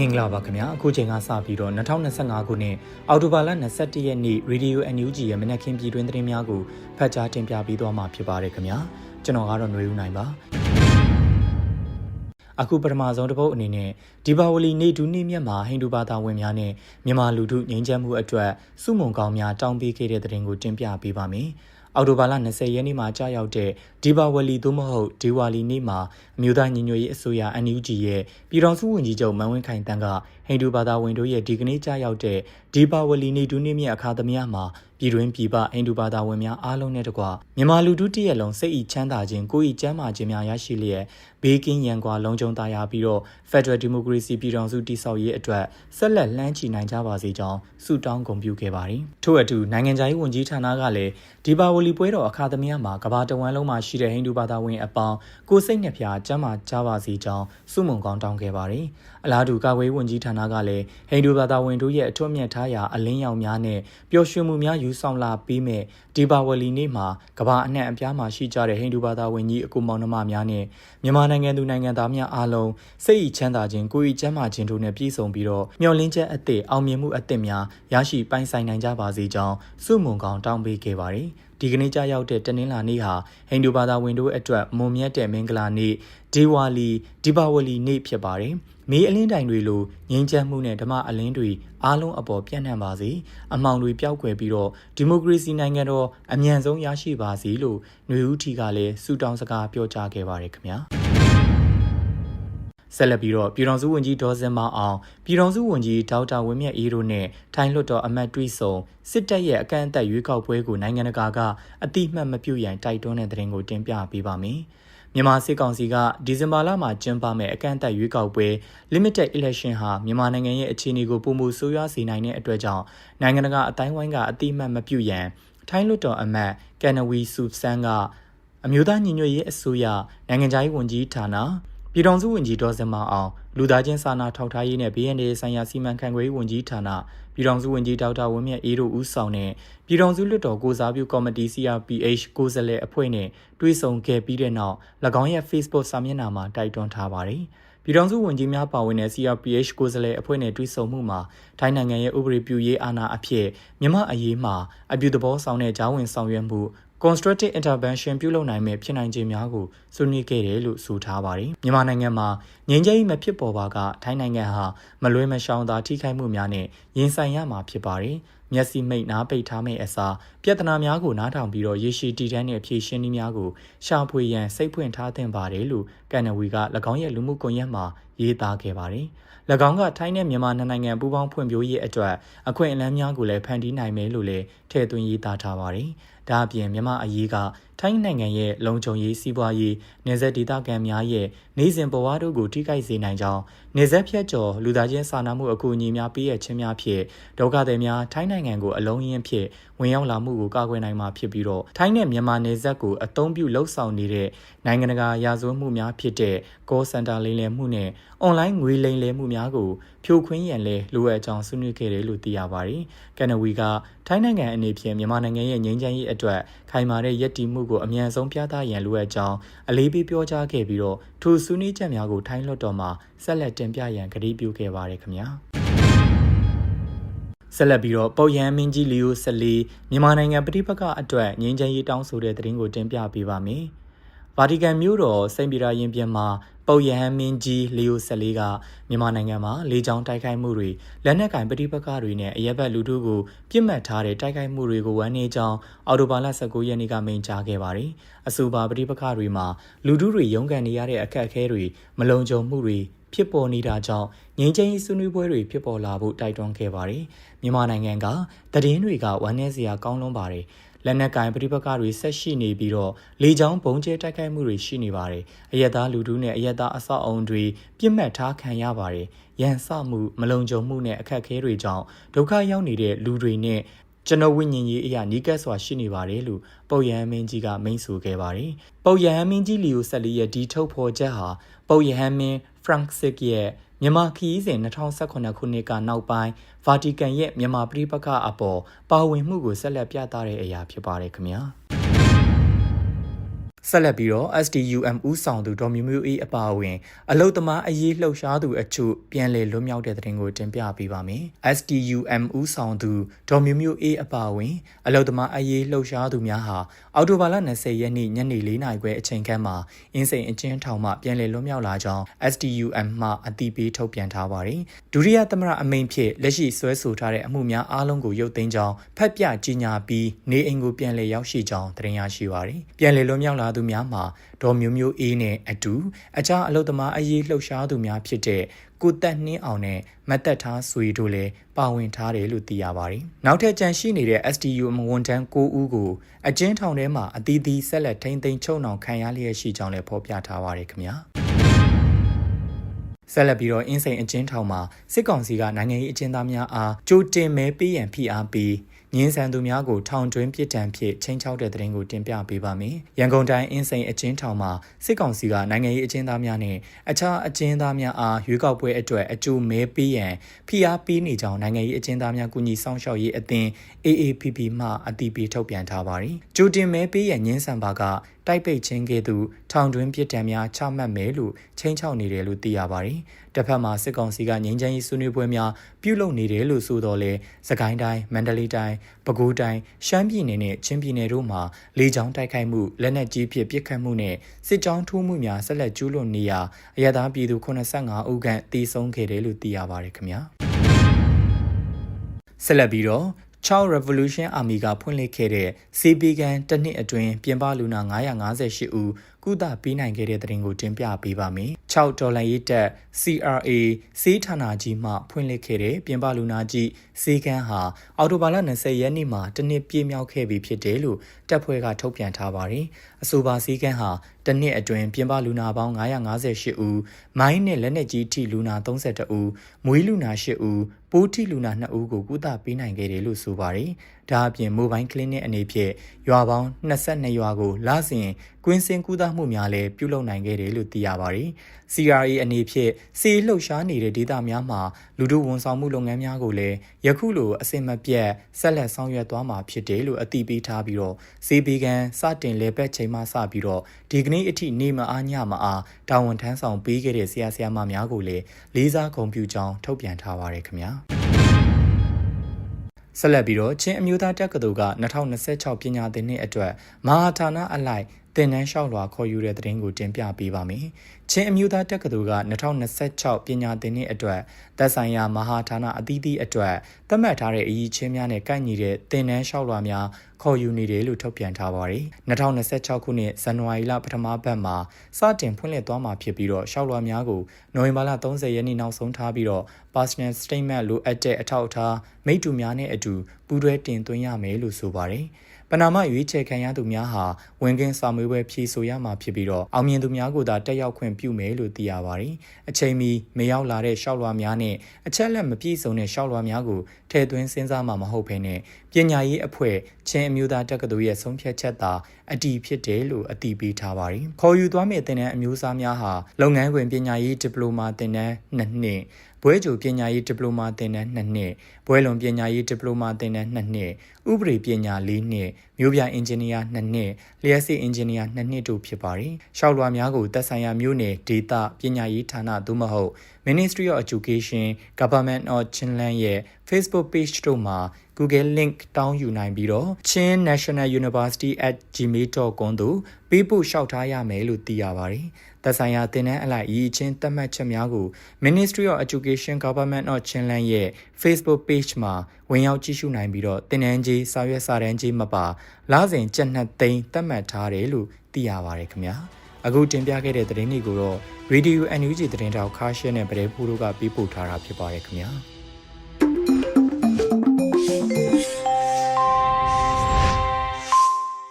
င်္ဂလာပါခင်ဗျာအခုချိန်ကစပြီးတော့2025ခုနှစ်အောက်တိုဘာလ21ရက်နေ့ Radio NUG ရဲ့မနက်ခင်းပြည်တွင်းသတင်းများကိုဖတ်ကြားတင်ပြပေးသွားမှာဖြစ်ပါတယ်ခင်ဗျာကျွန်တော်ကတော့ຫນွေဦးနိုင်ပါအခုပထမဆုံးတစ်ပုတ်အနေနဲ့ဒီပါဝလီနေဒူးနေ့မြတ်မှာဟိန္ဒူဘာသာဝင်များနဲ့မြန်မာလူထုငြိမ်းချမ်းမှုအတွက်စုမုံကောင်းများတောင်းပေးခဲ့တဲ့သတင်းကိုတင်ပြပေးပါမယ်အော်တိုဘာလ20ရက်နေ့မှာကြာရောက်တဲ့ဒီပါဝလီသို့မဟုတ်ဒီဝါလီနေ့မှာအ မျိုးသားညီညွတ်ရေးအစိုးရ NUG ရဲ့ပြည်ထောင်စုဝန်ကြီးချုပ်မန်ဝင်းခိုင်တန်းကဟိန္ဒူဘာသာဝင်တို့ရဲ့ဒီကနေ့ကြာရောက်တဲ့ဒီပါဝလီနေ့ဒုနေ့မြတ်အခါသမယမှာပြည်တွင်းပြည်ပဟိန္ဒူဘာသာဝင်များအားလုံးနဲ့တကွမြန်မာလူထုတရက်လုံးစိတ်ဤချမ်းသာခြင်းကိုယ်ဤကျမ်းမာခြင်းများရရှိလျက်ဘေးကင်းရန်ကွာလုံခြုံသာယာပြီးတော့ Federal Democracy ပြည်ထောင်စုတည်ဆောက်ရေးအတွက်ဆက်လက်လှမ်းချီနိုင်ကြပါစေကြောင်းဆုတောင်းဂုဏ်ပြုခဲ့ပါတယ်။ထို့အတူနိုင်ငံခြားရေးဝန်ကြီးဌာနကလည်းဒီပါဝလီပွဲတော်အခါသမယမှာကမ္ဘာတဝန်းလုံးမှာရှိတဲ့ဟိန္ဒူဘာသာဝင်အပေါင်းကိုစိတ်နှပြကျမ်းမာကြပါစေကြောင်းဆုမွန်ကောင်းတောင်းခဲ့ပါတယ်။အလားတူကာကွယ်ဝန်ကြီးဌာနကလည်းဟိန္ဒူဘာသာဝင်တို့ရဲ့အထွတ်မြတ်ထားရာအလင်းရောင်များနဲ့ပျော်ရွှင်မှုများယူဆောင်လာပေးမဲ့ဒီပါဝလီနေ့မှာကမ္ဘာအနှံ့အပြားမှာရှိကြတဲ့ဟိန္ဒူဘာသာဝင်ကြီးအကူမောင်နှမများနဲ့မြန်မာနိုင်ငံသူနိုင်ငံသားများအားလုံးစိတ်ဤချမ်းသာခြင်းကိုယ်ဤကျမ်းမာခြင်းတို့နဲ့ပြည့်စုံပြီးတော့မျှော်လင့်ချက်အသည့်အောင်မြင်မှုအသစ်များရရှိပိုင်ဆိုင်နိုင်ကြပါစေကြောင်းဆုမွန်ကောင်းတောင်းပေးခဲ့ပါတယ်။ ဒီကနေ့ကြာရောက်တဲ့တနင်္လာနေ့ဟာဟိန္ဒူဘာသာဝင်တို့အတွက်မွန်မြတ်တဲ့မင်္ဂလာနေ့ဒေဝါလီဒီပါဝလီနေ့ဖြစ်ပါတယ်။မေးအလင်းတိုင်တွေလိုငြိမ်းချမ်းမှုနဲ့ဓမ္မအလင်းတွေအားလုံးအပေါ်ပြန့်နှံ့ပါစေ။အမောင်တွေပျောက်ကွယ်ပြီးတော့ဒီမိုကရေစီနိုင်ငံတော်အမြန်ဆုံးရရှိပါစေလို့ຫນွေဦးထီကလည်းဆုတောင်းစကားပြောကြားခဲ့ပါတယ်ခင်ဗျာ။ ဆက်လက်ပြီးတော့ပြည်တော်စုဝန်ကြီးဒေါ်စင်မအောင်ပြည်တော်စုဝန်ကြီးဒေါက်တာဝင်းမြတ်အေးတို့နဲ့ထိုင်းလွှတ်တော်အမတ်တွိဆုံစစ်တပ်ရဲ့အကန့်အသတ်ရွေးကောက်ပွဲကိုနိုင်ငံတကာကအတိမတ်မပြုတ်ရန်တိုက်တွန်းတဲ့သတင်းကိုတင်ပြပေးပါမယ်။မြန်မာစစ်ကောင်စီကဒီဇင်ဘာလမှာကျင်းပမယ့်အကန့်အသတ်ရွေးကောက်ပွဲ limited election ဟာမြန်မာနိုင်ငံရဲ့အခြေအနေကိုပုံမှုဆိုးရွားစေနိုင်တဲ့အတွက်ကြောင့်နိုင်ငံတကာအတိုင်းဝိုင်းကအတိမတ်မပြုတ်ရန်ထိုင်းလွှတ်တော်အမတ်ကန်နဝီဆူဆန်ကအမျိုးသားညီညွတ်ရေးအစိုးရနိုင်ငံခြားရေးဝန်ကြီးဌာန ပြည်ထောင်စုဝန်ကြီးဒေါ်စင်မအောင်လူသားချင်းစာနာထောက်ထားရေးနဲ့ BND ဆိုင်ရာစီမံခန့်ခွဲရေးဝန်ကြီးဌာနပြည်ထောင်စုဝန်ကြီးဒေါက်တာဝင်းမြတ်အေးတို့ဦးဆောင်တဲ့ပြည်ထောင်စုလွှတ်တော်ကိုစားပြုကော်မတီ CRPH ကိုယ်စားလှယ်အဖွဲ့နဲ့တွေ့ဆုံခဲ့ပြီးတဲ့နောက်၎င်းရဲ့ Facebook စာမျက်နှာမှာတိုက်တွန်းထားပါတယ်။ပြည်ထောင်စုဝန်ကြီးများပါဝင်တဲ့ CRPH ကိုယ်စားလှယ်အဖွဲ့နဲ့တွေ့ဆုံမှုမှာထိုင်းနိုင်ငံရဲ့ဥပဒေပြုရေးအာဏာအဖြစ်မြမအရေးမှာအပြုသဘောဆောင်တဲ့ဂျာဝင်ဆောင်ရွက်မှု constructive intervention ပြုလုပ်နိုင်မဲ့ဖြစ်နိုင်ခြင်းများကိုဆွေးနွေးခဲ့တယ်လို့ဆိုထားပါတယ်။မြန်မာနိုင်ငံမှာငြိမ်းချမ်းရေးမဖြစ်ပေါ်ပါကထိုင်းနိုင်ငံဟာမလွဲမရှောင်သာထိခိုက်မှုများနဲ့ရင်ဆိုင်ရမှာဖြစ်ပါတယ်။ မျက်စိမိတ်နားပိတ်ထားမယ့်အစားပြဿနာများကိုနားထောင်ပြီးတော့ရေရှည်တည်တံ့တဲ့ဖြေရှင်းနည်းများကိုရှာဖွေရန်စိတ်ဖွင့်ထားသင့်ပါတယ်လို့ကန်နဝီက၎င်းရဲ့လူမှုကွန်ရက်မှာရေးသားခဲ့ပါတယ်။၎င်းကထိုင်းနဲ့မြန်မာနှစ်နိုင်ငံပူးပေါင်းဖွံ့ဖြိုးရေးအတွက်အခွင့်အလမ်းများကိုလည်းဖန်တီးနိုင်မယ်လို့လည်းထည့်သွင်းရေးသားထားပါတယ်။ဒါအပြင်မြန်မာအရေးက ထိုင်းနိုင်ငံရဲ့လုံခြုံရေးစီးပွားရေးနေဆက်ဒေသခံများရဲ့နေစဉ်ဘဝတို့ကိုထိခိုက်စေနိုင်ကြောင်းနေဆက်ဖြတ်ကျော်လူသားချင်းစာနာမှုအကူအညီများပေးရခြင်းများဖြင့်ဒုက္ခသည်များထိုင်းနိုင်ငံကိုအလုံးရင်းဖြင့်ဝင်ရောက်လာမှုကိုကာကွယ်နိုင်မှာဖြစ်ပြီးတော့ထိုင်းနဲ့မြန်မာနယ်စပ်ကိုအသုံးပြုလှုပ်ဆောင်နေတဲ့နိုင်ငံတကာရာဇဝတ်မှုများဖြစ်တဲ့ call center လိမ်လည်မှုနဲ့ online ငွေလိမ်လည်မှုများကိုဖြိုခွင်းရန်လဲလိုအပ်ကြောင်းဆွေးနွေးခဲ့တယ်လို့သိရပါတယ်။ကန်နဝီကထိုင်းနိုင်ငံအနေဖြင့်မြန်မာနိုင်ငံရဲ့ငြိမ်းချမ်းရေးအတွက်ခိုင်မာတဲ့ရည်တည်မှုကိုအမြန်ဆုံးပြသရန်လိုအပ်ကြောင်းအလေးပေးပြောကြားခဲ့ပြီးတော့ထိုဆွေးနွေးချက်များကိုထိုင်းလွှတ်တော်မှာဆက်လက်တင်ပြရန်ကတိပြုခဲ့ပါတယ်ခင်ဗျာ။ဆက်လက်ပြီးတော့ပုတ်ရန်မင်းကြီးလီယိုဆက်လီမြန်မာနိုင်ငံပြည်ပကအတွက်ငြိမ်းချမ်းရေးတောင်းဆိုတဲ့သတင်းကိုတင်ပြပေးပါမယ်။ ဗာတီကန်မြို့တော်စိန့်ပီတာရင်ပြင်မှာပုတ်ရဟန်းမင်းကြီးလီယိုဆက်လီကမြန်မာနိုင်ငံမှာလေကြောင်းတိုက်ခိုက်မှုတွေလက်နက်ကင်ပဋိပက္ခတွေနဲ့အရက်ဘက်လူထုကိုပြစ်မှတ်ထားတဲ့တိုက်ခိုက်မှုတွေကိုဝန်နေကြောင်းအော်တိုဘာလ19ရက်နေ့ကမိန့်ကြားခဲ့ပါတယ်။အဆိုပါပဋိပက္ခတွေမှာလူထုတွေရုန်းကန်နေရတဲ့အခက်အခဲတွေမလုံခြုံမှုတွေဖြစ်ပေါ်နေတာကြောင့်ငြိမ်းချမ်းရေးဆွေးနွေးပွဲတွေဖြစ်ပေါ်လာဖို့တိုက်တွန်းခဲ့ပါတယ်။မြန်မာနိုင်ငံကသတင်းတွေကဝမ်းနည်းစရာကောင်းလွန်းပါတယ်။ လက်နက်ကင်ပဋိပက္ခတွေဆက်ရှိနေပြီးတော့လေကြောင်းဘုံကျဲတိုက်ခိုက်မှုတွေရှိနေပါတယ်။အယက်သားလူထုနဲ့အယက်သားအဆောက်အုံတွေပြစ်မှတ်ထားခံရပါတယ်။ရန်စမှုမလုံခြုံမှုနဲ့အခက်အခဲတွေကြောင့်ဒုက္ခရောက်နေတဲ့လူတွေနဲ့ကျွန်တော်ဝိညာဉ်ရေးအရာနီးကပ်စွာရှိနေပါတယ်လို့ပုတ်ရဟန်းမင်းကြီးကမိန့်ဆိုခဲ့ပါတယ်။ပုတ်ရဟန်းမင်းကြီးလီယိုဆက်လီရဲ့ဒီထုတ်ဖော်ချက်ဟာပုတ်ရဟန်းမင်း Francis ရဲ့ မြန်မာခီးစဉ်2018ခုနှစ်ကနောက်ပိုင်းဗာတီကန်ရဲ့မြန်မာပြည်ပကအပေါ်ပါဝင်မှုကိုဆက်လက်ပြသတဲ့အရာဖြစ်ပါတယ်ခင်ဗျာ ဆက်လက်ပြီးတော့ SDUM ဦးဆောင်သူဒေါ်မျိုးမျိုးအေးအပါအဝင် အလုတ်သမားအရေးလှုပ်ရှားသူအချို့ပြန်လည်လွတ်မြောက်တဲ့တဲ့တင်ကိုတင်ပြပေးပါမယ်။ SDUM ဦးဆောင်သူဒေါ်မျိုးမျိုးအေးအပါအဝင် အလုတ်သမားအရေးလှုပ်ရှားသူများဟာအော်တိုဘာလ20ရက်နေ့ညနေ4နာရီခွဲအချိန်ခန့်မှာအင်းစိန်အကျဉ်းထောင်မှပြန်လည်လွတ်မြောက်လာကြောင်း SDUM မှအသိပေးထုတ်ပြန်ထားပါတယ်။ဒုတိယသမရအမိန့်ဖြင့်လက်ရှိဆွဲဆိုထားတဲ့အမှုများအားလုံးကိုရုပ်သိမ်းကြောင်းဖတ်ပြကြေညာပြီးနေအိမ်ကိုပြန်လည်ရောက်ရှိကြောင်းတင်ရရှိပါတယ်။ပြန်လည်လွတ်မြောက်လာသူများမှာဒေါ်မျိုးမျိုးအေးနဲ့အတူအခြားအလုသမားအရေးလှုပ်ရှားသူများဖြစ်တဲ့ကိုတက်နှင်းအောင်နဲ့မတ်တက်ထားဆွေတို့လည်းပါဝင်ထားတယ်လို့သိရပါတယ်။နောက်ထပ်ကြန့်ရှိနေတဲ့ SDU အမဝန်တန်း9ဦးကိုအကျဉ်းထောင်ထဲမှာအသီးသီးဆက်လက်ထိန်းသိမ်းချုပ်နှောင်ခံရလျက်ရှိကြောင်းလည်းဖော်ပြထားပါတယ်ခင်ဗျာ။ ဆက်လက်ပြီးတော့အင်းစိန်အကျဉ်းထောင်မှာစစ်ကောင်စီကနိုင်ငံရေးအကျဉ်းသားများအားကြိုတင်မဲပေးရန်ဖိအားပေးငင်းဆန်သူများကိုထောင်တွင်းပြစ်ဒဏ်ဖြင့်ချင်းချောက်တဲ့တဲ့ရင်ကိုတင်ပြပေးပါမယ်။ရန်ကုန်တိုင်းအင်းစိန်အကျဉ်းထောင်မှာစစ်ကောင်စီကနိုင်ငံရေးအကျဉ်းသားများနဲ့အခြားအကျဉ်းသားများအားရွေးကောက်ပွဲအတွက်အကျိုးမဲပေးရန်ဖိအားပေးနေကြောင်းနိုင်ငံရေးအကျဉ်းသားများကူညီဆောင်ရှောက်ရေးအသင်း AAPP မှအတည်ပြုထုတ်ပြန်ထားပါတယ်။ကြိုတင်မဲပေးရန်ငင်းဆန်ပါက တိုက်ပိတ်ခြင်းကဲ့သို့ထောင်တွင်းပြစ်ဒဏ်များချမှတ်မယ်လို့ချိန်ချောက်နေတယ်လို့သိရပါတယ်။တစ်ဖက်မှာစစ်ကောင်စီကငြိမ်းချမ်းရေးဆွေးနွေးပွဲများပြုလုပ်နေတယ်လို့ဆိုတော့လေစကိုင်းတိုင်းမန္တလေးတိုင်းပဲခူးတိုင်းရှမ်းပြည်နယ်နဲ့ချင်းပြည်နယ်တို့မှာလေကြောင်းတိုက်ခိုက်မှုလက်နက်ကြီးဖြင့်ပစ်ခတ်မှုနဲ့စစ်ကြောင်းထိုးမှုများဆက်လက်ကျူးလွန်နေရာအရသာပြည်သူ85ဦးခန့်တေဆုံးခဲ့တယ်လို့သိရပါတယ်ခင်ဗျာဆက်လက်ပြီးတော့ 6 Revolution Army ကဖွင့်လှစ်ခဲ့တဲ့စီပီကန်တစ်နှစ်အတွင်းပြင်ပလူနာ958ဦး ကုသပေးနိုင်ခဲ့တဲ့တဲ့ရင်ကိုတင်ပြပေးပါမယ်။6ဒေါ်လာရေးတက် CRA စေးဌာနကြီးမှဖွင့်လှစ်ခဲ့တဲ့ပြင်ပလူနာကြီးစေကန်းဟာအော်တိုဘာလ20ရက်နေ့မှာတစ်နှစ်ပြည့်မြောက်ခဲ့ပြီဖြစ်တယ်လို့တပ်ဖွဲ့ကထုတ်ပြန်ထားပါတယ်။အဆိုပါစေကန်းဟာတစ်နှစ်အတွင်းပြင်ပလူနာပေါင်း958ဦးမိုင်းနဲ့လက်နက်ကြီးထိလူနာ32ဦးမွေးလူနာ8ဦးပိုးထိလူနာ2ဦးကိုကုသပေးနိုင်ခဲ့တယ်လို့ဆိုပါတယ်။ ဒါအပြင်မိုဘိုင်းကလနစ်အနေဖြင့်ရွာပေါင်း22ရွာကိုလစဉ်ကွင်းစင်ကုသမှုများလည်းပြုလုပ်နိုင်ခဲ့တယ်လို့သိရပါတယ်။ CRA အနေဖြင့်စီလှုပ်ရှားနေတဲ့ဒေသများမှာလူထုဝန်ဆောင်မှုလုပ်ငန်းများကိုလည်းယခုလိုအစင်မပြတ်ဆက်လက်ဆောင်ရွက်သွားမှာဖြစ်တယ်လို့အသိပေးထားပြီးတော့စေဘီကန်စတင်လေပတ်ချိန်မှစပြီးတော့ဒီကနေ့အထိနေမအားညမအားတာဝန်ထမ်းဆောင်ပေးခဲ့တဲ့ဆရာဆရာမများကိုလည်းလေးစားဂုဏ်ပြုကြောင်းထုတ်ပြန်ထားပါတယ်ခင်ဗျာ။ ဆက်လက်ပြီးတော့ချင်းအမျိုးသားတက္ကသိုလ်က2026ပညာသင်နှစ်အတွက်မဟာဌာနအလိုက် သင်တန်းလျှောက်လွှာခေါ်ယူတဲ့သတင်းကိုတင်ပြပေးပါမယ်။ချင်းအမျိုးသားတက္ကသိုလ်က2026ပညာသင်နှစ်အတွက်သက်ဆိုင်ရာမဟာဌာနအသီးသီးအတွက်သတ်မှတ်ထားတဲ့အရည်ချင်းများနဲ့ကိုက်ညီတဲ့သင်တန်းလျှောက်လွှာများခေါ်ယူနေတယ်လို့ထုတ်ပြန်ထားပါတယ်။2026ခုနှစ်ဇန်နဝါရီလပထမပတ်မှာစတင်ဖွင့်လှစ်သွားမှာဖြစ်ပြီးတော့လျှောက်လွှာများကိုနိုဝင်ဘာလ30ရက်နေ့နောက်ဆုံးထားပြီးတော့ personal statement လိုအပ်တဲ့အထောက်အထားမိတ္တူများနဲ့အတူပူးတွဲတင်သွင်းရမယ်လို့ဆိုပါတယ်။ ပနာမရွေးချယ်ခံရသူများဟာဝန်ကင်းစာမေးပွဲဖြေဆိုရမှာဖြစ်ပြီးတော့အောင်မြင်သူများကိုသာတက်ရောက်ခွင့်ပြုမယ်လို့သိရပါတယ်။အချိန်မီမရောက်လာတဲ့ရှောက်လွှာများနဲ့အချက်လက်မပြည့်စုံတဲ့ရှောက်လွှာများကိုထည့်သွင်းစဉ်းစားမှာမဟုတ်ဘဲနဲ့ပညာရေးအဖွဲ့ချင်းအမျိုးသားတက္ကသိုလ်ရဲ့ဆုံးဖြတ်ချက်သာအတည်ဖြစ်တယ်လို့အတည်ပြုထားပါတယ်။ခေါ်ယူသွားမယ့်သင်တန်းအမျိုးအစားများဟာလုပ်ငန်းခွင်ပညာရေးဒီပလိုမာသင်တန်း2နှစ် ဘွဲ့ကြိုပညာရေးဒီပလိုမာသင်တန်း2နှစ်ဘွဲ့လွန်ပညာရေးဒီပလိုမာသင်တန်း2နှစ်ဥပဒေပညာ4နှစ်မြို့ပြအင်ဂျင်နီယာ2နှစ်လျှက်စစ်အင်ဂျင်နီယာ2နှစ်တို့ဖြစ်ပါတယ်။ရှောက်လွှာများကိုသက်ဆိုင်ရာမြို့နယ်ဒေသပညာရေးဌာနသို့မဟုတ် Ministry of Education Government of Chinland ရဲ့ Facebook page တို့မှာ Google link တောင်းယူနိုင်ပြီးတော့ Chin National University@gmail.com သို့ပေးပို့လျှောက်ထားရမယ်လို့သိရပါတယ်။သက်ဆိုင်ရာသင်တန်းအလိုက်ရည်ချင်းသတ်မှတ်ချက်များကို Ministry of Education Government of Chinland ရဲ့ Facebook page မှာဝင်ရောက်ကြည့်ရှုနိုင်ပြီးတော့သင်တန်းကြီးစာရွက်စာတမ်းကြီးမပါလစဉ်ကျက်နှစ်သိန်းသတ်မှတ်ထားတယ်လို့သိရပါတယ်ခင်ဗျာ။ အခုတင်ပြခဲ့တဲ့သတင်းတွေကိုတော့ Radio NUG သတင်းတောက်ခါရှဲနဲ့ဗရဲဖူးတို့ကပေးပို့ထားတာဖြစ်ပါတယ်ခင်ဗျာ။